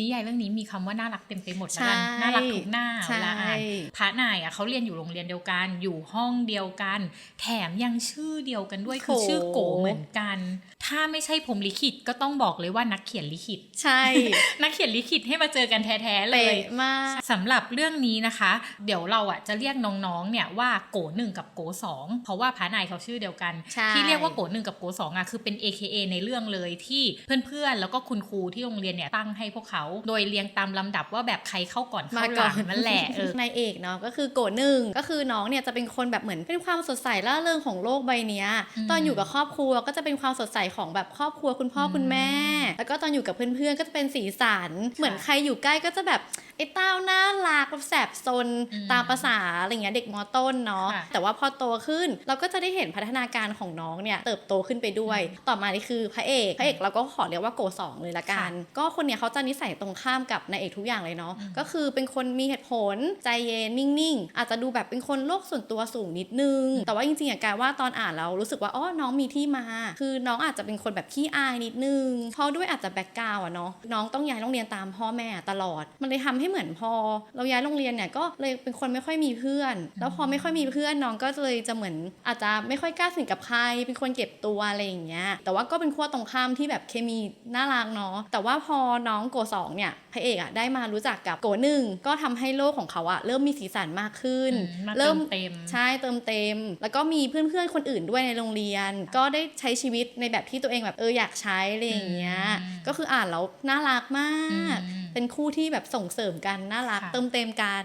นิยายเรื่องนี้มีคำว่าน่ารักเต็มไปหมดใช่แล้วกันน่ารักทุกหน้าใช่เวลาอ่าน พระนายอะเขาเรียนอยู่โรงเรียนเดียวกัน อยู่ห้องเดียวกัน แถมยังชื่อเดียวกันด้วยคือโถชื่อโกเหมือนกัน ถ้าไม่ใช่ผมลิขิตก็ต้องบอกเลยว่านักเขียนลิขิต ใช่ นักเขียนลิขิตให้มาเจอกันแท้ๆเลยเป๊ะมากสำหรับเรื่องนี้นะคะ เดี๋ยวเราอะจะเรียกน้องๆเนี่ยว่าโกหนึ่งกับโกสองเพราะว่าพระนายเขาชื่อเดียวกันใช่ที่เรียกว่าโกหนึ่งกับโกสองอะคือเป็น AKA ในเรื่องเลยที่เพื่อนๆแล้วก็คุณครูที่โรงเรียนเนี่ยตั้งให้พวกเขา โดยเรียงตามลำดับว่าแบบใครเข้าก่อนเข้าหลังนั่นแหละเออนายเอกเนาะก็คือโกหนึ่งก็คือน้องเนี่ยจะเป็นคนแบบเหมือนเป็นความสดใสร่าเริงของโลกใบเนี้ยอืมตอนอยู่กับครอบครัวก็จะเป็นความสดใสของแบบครอบครัวคุณพ่อคุณแม่ แล้วก็ตอนอยู่กับเพื่อนๆก็จะเป็นสีสันเหมือนใครอยู่ใกล้ก็จะแบบ ไอ้เต้าน่ารักแบบแสบซนอืมตามภาษาอะไรเงี้ยเด็กมอต้นเนาะค่ะแต่ว่าพอโตขึ้นเราก็จะได้เห็นพัฒนาการของน้องเนี่ยเติบโตขึ้นไปด้วย ต่อมานี่คือพระเอกพระเอกเราก็ขอเรียกว่าโกสองเลยละกัน ก็คนเนี้ยเขาจะนิสัยตรงข้ามกับนายเอกทุกอย่างเลยเนาะอืมก็คือเป็นคนมีเหตุผลใจเย็นนิ่งๆ อาจจะดูแบบเป็นคนโลกส่วนตัวสูงนิดนึง แต่ว่าจริงๆอะการว่าตอนอ่านเรารู้สึกว่าอ๋อน้องมีที่มา คือน้องอาจจะเป็นคนแบบขี้อายนิดนึงเพราะด้วยอาจจะแบ็กกราวอะเนาะน้องต้องย้ายโรงเรียนตามพ่อแม่ตลอด มันเลยทำให้เหมือนพอ เราย้ายโรงเรียนเนี่ยก็เลยเป็นคนไม่ค่อยมีเพื่อน แล้วพอไม่ค่อยมีเพื่อนน้องก็เลยจะเหมือนอาจจะไม่ค่อยกล้าสนิทกับใคร เป็นคนเก็บตัวอะไรอย่างเงี้ย แต่ว่าก็เป็นขั้วตรงข้ามที่แบบเคมีน่ารักเนาะ แต่ว่าพอน้องโกสองเนี่ยพระเอกอะได้มารู้จักกับโกหนึ่งก็ทำให้โลกของเขาอะเริ่มมีสีสันมากขึ้นอืมมาเริ่มเติมใช่เติมเต็ม แล้วก็มีเพื่อนๆคนอื่นด้วยในโรงเรียน ก็ได้ใช้ชีวิตในแบบที่ตัวเองแบบเอออยากใช้อะไรอย่างเงี้ยอืมก็คืออ่านแล้วน่ารักมากอืม เป็นคู่ที่แบบส่งเสริมกันน่ารักค่ะเติมเต็มกัน